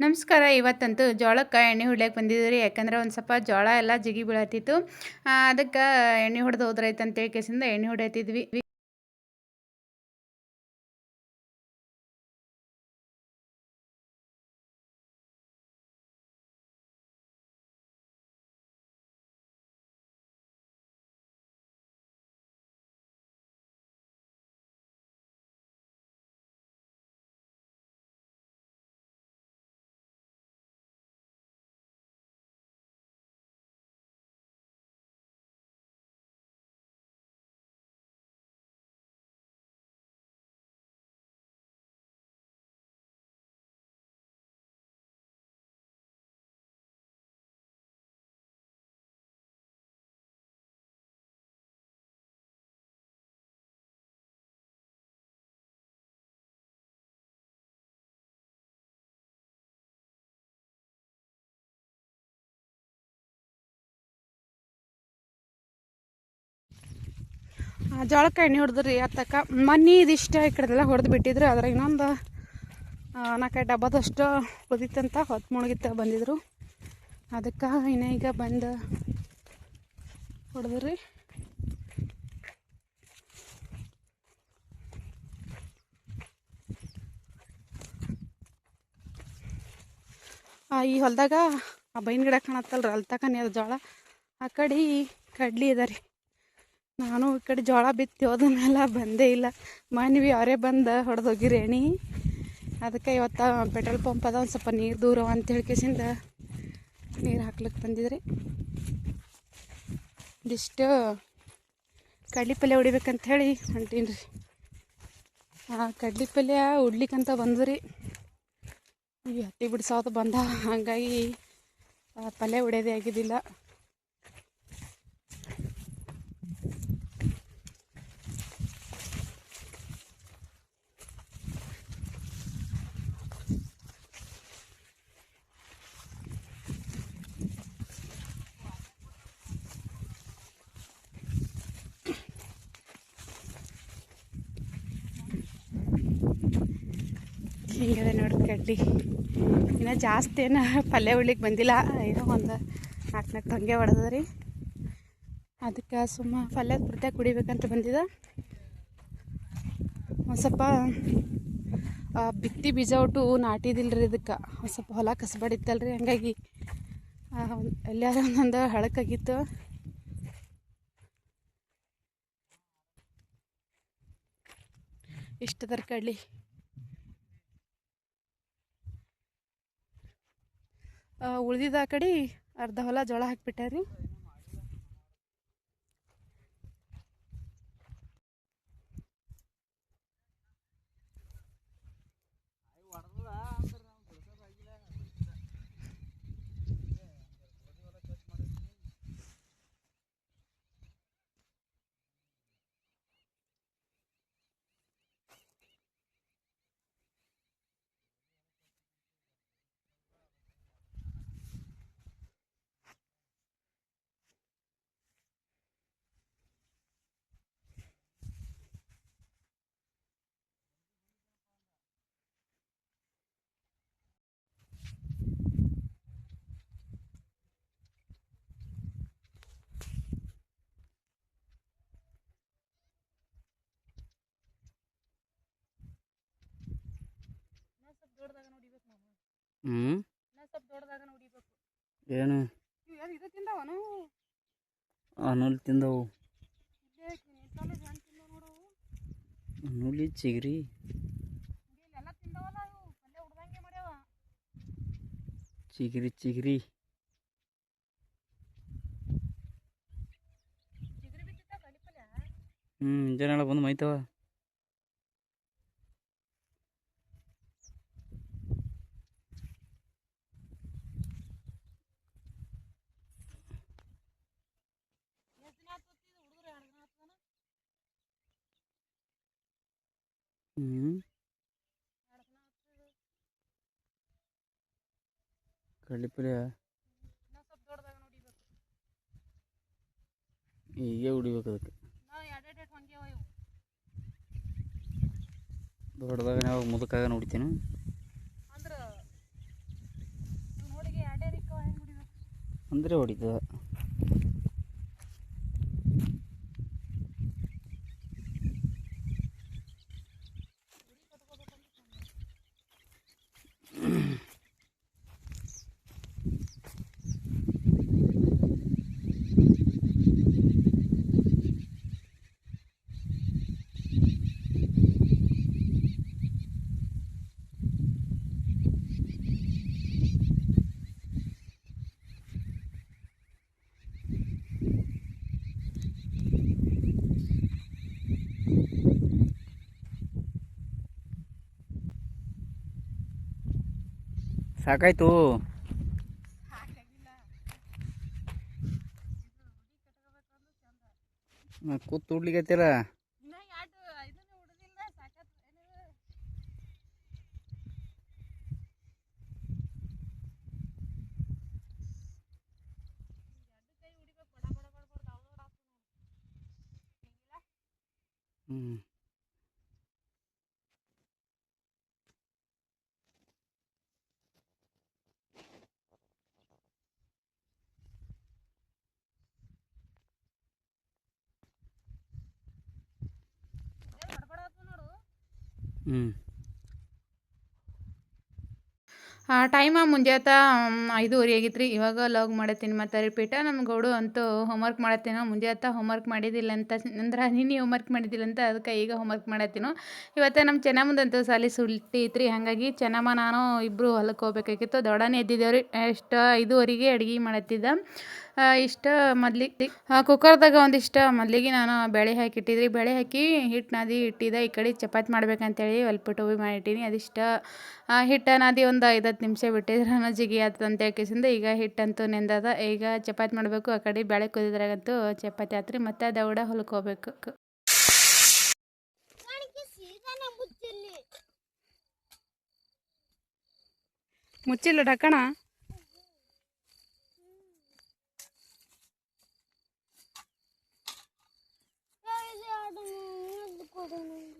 ನಮಸ್ಕಾರ, ಇವತ್ತಂತೂ ಜೋಳಕ್ಕೆ ಎಣ್ಣೆ ಹೊಡ್ಲಿಕ್ಕೆ ಬಂದಿದ್ದೀವಿ ಯಾಕಂದ್ರೆ ಒಂದು ಸ್ವಲ್ಪ ಜೋಳ ಎಲ್ಲ ಜಿಗಿ ಬೀಳತ್ತಿತ್ತು ಅದಕ್ಕೆ ಎಣ್ಣೆ ಹೊಡೆದು ಹೋದ್ರೈತೆ ಕೇಸಿಂದ ಎಣ್ಣೆ ಹೊಡ್ಯತ್ತಿದ್ವಿ ಜೋಳಕ್ಕೆ ಎಣ್ಣೆ ಹೊಡೆದ್ರಿ ಅತ್ತಕ್ಕ. ಮನಿ ಇದಿಷ್ಟ ಈ ಕಡೆದೆಲ್ಲ ಹೊಡೆದು ಬಿಟ್ಟಿದ್ರು. ಅದ್ರ ಇನ್ನೊಂದು ನಾಲ್ಕೈದು ಡಬ್ಬದಷ್ಟು ಕುದಿತಂತ ಹೊತ್ತು ಮುಳುಗಿತ್ತ ಬಂದಿದ್ರು. ಅದಕ್ಕೆ ಇನ್ನ ಈಗ ಬಂದು ಹೊಡೆದ್ರಿ ಈ ಹೊಲದಾಗ ಆ ಬೈನ್ ಗಿಡ ಕಾಣತ್ತಲ್ರಿ ಅಲ್ಲಿ ತಕ ನೀರು ಜೋಳ. ಆ ಕಡೆ ಕಡ್ಲಿ ಇದೆ ರೀ. ನಾನು ಈ ಕಡೆ ಜೋಳ ಬಿತ್ತಿ ಹೋದನ್ನೆಲ್ಲ ಬಂದೇ ಇಲ್ಲ. ಮನ್ವಿ ಅವರೇ ಬಂದು ಹೊಡೆದೋಗಿರಿ ಎಣಿ ಅದಕ್ಕೆ ಇವತ್ತು ಪೆಟ್ರೋಲ್ ಪಂಪ್ ಅದ, ಒಂದು ಸ್ವಲ್ಪ ನೀರು ದೂರ ಅಂತ ಕೇಸಿಂದ ನೀರು ಹಾಕ್ಲಿಕ್ಕೆ ಬಂದಿದ್ರಿ. ಇದಿಷ್ಟು ಕಡ್ಲಿ ಪಲ್ಯ ಹೊಡಿಬೇಕಂತ ಹೇಳಿ ಹೊಂಟೀನಿ ರೀ ಕಡ್ಲಿ ಪಲ್ಯ ಉಡ್ಲಿಕ್ಕಂತ ಬಂದ್ರಿ. ರೀ ಹತ್ತಿ ಬಿಡ್ಸೋದು ಬಂದ ಹಾಗಾಗಿ ಪಲ್ಯ ಹೊಡೆಯೋದೇ ಆಗಿದ್ದಿಲ್ಲ. ಹಿಂಗದೆ ನೋಡಿ ಕಡ್ಡಿ ಇನ್ನೂ ಜಾಸ್ತಿ ಏನು ಪಲ್ಯ ಉಳ್ಳಿಕ್ಕೆ ಬಂದಿಲ್ಲ. ಏನೋ ಒಂದು ನಾಲ್ಕು ನಾಲ್ಕು ಹೊಡೆದ ರೀ ಅದಕ್ಕೆ ಸುಮ್ಮ ಪಲ್ಯದ ಬುರ್ತೆ ಕುಡಿಬೇಕಂತ ಬಂದಿದ್ದ ಒಂದು ಸ್ವಲ್ಪ ಬಿತ್ತಿ ಬೀಜ ಒಟ್ಟು ರೀ ಇದಕ್ಕೆ. ಒಂದು ಸ್ವಲ್ಪ ಹೊಲ ಕಸಬಾಡಿತ್ತಲ್ಲ ರೀ ಹಂಗಾಗಿ ಎಲ್ಲಾರ ಒಂದೊಂದು ಹಳಕಾಗಿತ್ತು ಇಷ್ಟದರ ಕಡ್ಲಿ. ಉಳ್ದಿದ್ದ ಆ ಕಡೆ ಅರ್ಧ ಹೊಲ ಜೋಳ ಹಾಕಿಬಿಟ್ಟಾರಿ ಹ್ಞೂ ಏನು? ಅನುಲ್ ತಿಂದವು. ಅನುಲಿ ಚಿಗ್ರಿ. ಚಿಗ್ರಿ ಚಿಗ್ರಿ. ಹ್ಞೂ ಮುಂಜಾನೆ ಬಂದು ಮೈತವ ಕಡ್ಲಿಪಲ್ಯ ಹೀಗೆ ಉಡಿಬೇಕು ಅದಕ್ಕೆ. ದೊಡ್ಡದಾಗ ನಾವು ಮುದಕಾಗ ನೋಡಿತೇನು. ಅಂದ್ರೆ ಹೊಡಿತದ. ಸಾಕಾಯ್ತು. ಕೂತ್ ತುಡ್ಲಿಕತ್ತೀರ ಹ್ಞೂ ಟೈಮ ಮುಂಜಾತ ಐದುವರೆ ಆಗಿತ್ತು ರೀ ಇವಾಗ ಲಾಗ್ ಮಾಡತ್ತೀನಿ ಮತ್ತು ರಿಪೀಟ ನಮ್ಮ ಗೌಡು ಅಂತೂ ಹೋಮ್ವರ್ಕ್ ಮಾಡತ್ತೀನೋ. ಮುಂಜಾತ ಹೋಮ್ವರ್ಕ್ ಮಾಡಿದ್ದಿಲ್ಲ ಅಂತ ಅಂದ್ರೆ ನಿನ್ನೆ ಹೋಮ್ವರ್ಕ್ ಮಾಡಿದ್ದಿಲ್ಲ ಅಂತ ಅದಕ್ಕೆ ಈಗ ಹೋಮ್ವರ್ಕ್ ಮಾಡತ್ತೀನೋ. ಇವತ್ತು ನಮ್ಮ ಚೆನ್ನಮ್ಮದಂತೂ ಸಾಲಿ ಸುಲ್ಟಿ ಐತ್ರಿ ಹಾಗಾಗಿ ಚೆನ್ನಮ್ಮ, ನಾನು ಇಬ್ಬರು ಹೊಲಕ್ಕೆ ಹೋಗ್ಬೇಕಾಗಿತ್ತು. ದೊಡ್ಡನೇ ಎದ್ದಿದ್ದೇವ್ರಿ. ಎಷ್ಟು ಐದುವರೆಗೆ ಅಡುಗೆ ಮಾಡತ್ತಿದ್ದ. ಇಷ್ಟ ಮೊದ್ಲಿಗೆ ಕುಕ್ಕರ್ದಾಗ ಒಂದಿಷ್ಟು ಮೊದಲಿಗೆ ನಾನು ಬೇಳೆ ಹಾಕಿಟ್ಟಿದ್ರಿ ಬೇಳೆ ಹಾಕಿ ಹಿಟ್ಟು ನಾದಿ ಇಟ್ಟಿದ್ದೆ. ಈ ಕಡೆ ಚಪಾತಿ ಮಾಡ್ಬೇಕಂತೇಳಿ ಒಲ್ಪಿಟ್ಟು ಹೋಗಿ ಮಾಡಿಟ್ಟಿನಿ. ಅದಿಷ್ಟು ಹಿಟ್ಟು ನಾದಿ ಒಂದು ಐದು ನಿಮಿಷ ಬಿಟ್ಟಿದ್ರೆ ಜಿಗಿ ಆತದ ಅಂತ ಹೇಳ್ಕೇಸಿಂದ ಈಗ ಹಿಟ್ಟಂತೂ ನೆಂದದ. ಈಗ ಚಪಾತಿ ಮಾಡಬೇಕು. ಆ ಕಡೆ ಬೇಳೆ ಕುದಿದ್ರಾಗಂತೂ ಚಪಾತಿ ಆತ್ರಿ. ಮತ್ತೆ ದೌಡ ಹೊಲ್ಕೋಬೇಕು. ಮುಚ್ಚಿಲ್ಲ ಡಕ್ಕಣ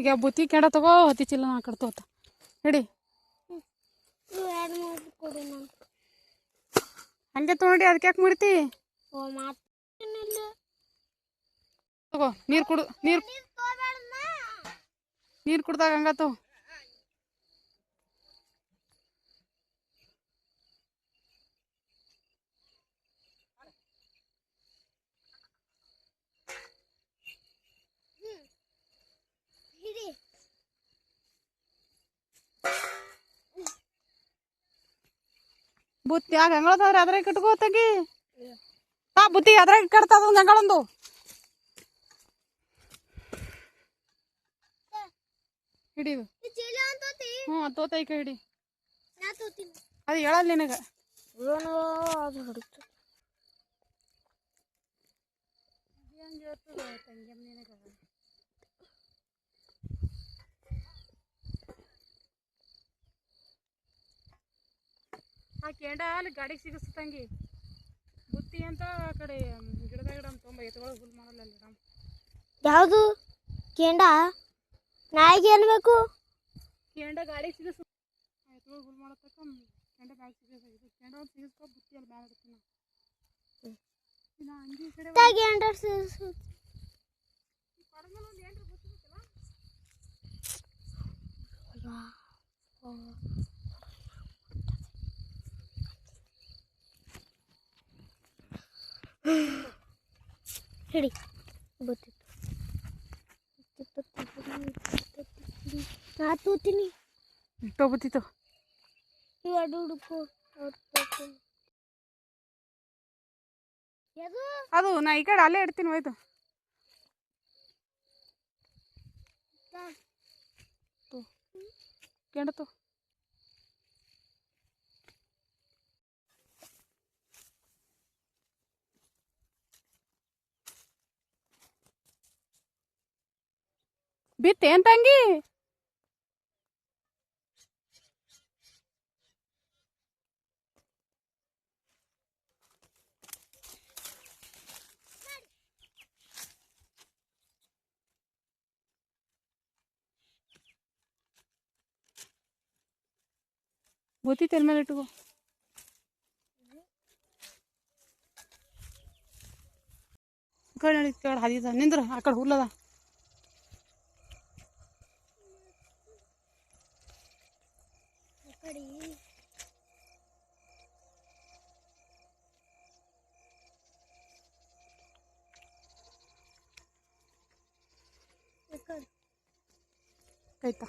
ಈಗ ಬುತ್ತಿ ಕೆಂಡ ತಗೋ, ಹತ್ತಿ ಚೀಲ ನಾ ಕಡೆ ತೋತ ಹಿಡಿ ಹಂಗೆ ತೊಗೊಂಡಿ, ಅದಕ್ಕೆ ಯಾಕೆ ಮುಡ್ತಿ ತಗೋ, ನೀರು ಕುಡು ನೀರು ನೀರು ಕುಡ್ದಾಗ ಹಂಗಾತು. ಬುತ್ತಿ ಆಗ ಗಂಗಳದವ್ರೆ ಅದ್ರಾಗ ಕಟ್ಕೋ ತಗಿ. ಆ ಬುತ್ತಿ ಅದ್ರಾಗ ಕಟ್ತದ ಒಂದು ಗಂಗಳೊಂದು ಹಿಡಿದು ಹ್ಞೂ ತೋತ ಐಕ ಕೈ ಹಿಡಿ ಅದು ಹೇಳಲ್ಲ ನಿನಗೆ? ಆ ಕೆಂಡ ಅಲ್ಲಿ ಗಾಡಿಗೆ ಸಿಗಿಸ್ತಂಗಿ ಬುತ್ತಿ ಅಂತ ಆ ಕಡೆ ಗಿಡದ ಗಿಡ ತೊಂಬ ಎತ್ಕೊಳಗೆ ಹುಲ್ ಮಾಡಲ್ಲ ಅಲ್ಲಿ ರಾಮ್ ಯಾವುದು ಕೇಂಡ ನಾಯಿಗೆ ಏನ್ ಬೇಕು ಕೆಂಡ ಗಾಡಿಗೆ ಸಿಗಿಸ್ ಎತ್ಕೊಳಗೆ ಹುಲ್ ಮಾಡತ್ತಕ್ಕ ಕೆಂಡ ಬ್ಯಾಗ್ ಸಿಗಿಸ್ ಇದು ಕೆಂಡ ಒಂದು ಸಿಗಿಸ್ಕೊ ಬುತ್ತಿ ಅಲ್ಲಿ ಬ್ಯಾಗ್ ಇಡ್ತೀನಿ ಇನ್ನು ಅಂಗಿ ಈ ಕಡೆ ತಾಗಿ ಅಂಡರ್ ಸೇರ್ಸು. ಪಡಗಲ್ ಒಂದು ಏನ್ರ ಬುತ್ತಿ ಬೇಕಲ್ಲ ಹಿಡಿ ಗೊತ್ತಿತ್ತು ನಾ ತೂತೀನಿ ಇಷ್ಟೋ ಬುತ್ತಿತ್ತು ಇವೆರಡು ಹುಡುಕು ಅದು ಅದು ನಾ ಈ ಕಡೆ ಅಲ್ಲೇ ಇಡ್ತೀನಿ ಹೋಯ್ತು ತೋ ಬಿತ್ತೇನ್ ತಂಗಿ ಬೂತಿ ತೆಲ್ ಮೇಲೆ ಇಟ್ಕೋ ಕಡೆ ನಡಿ ಕೆಳಗಡೆ ಹದಿದ ನಿಂದ್ರ ಆ ಕಡೆ ಹುಲ್ಲದ ಆಯ್ತಾ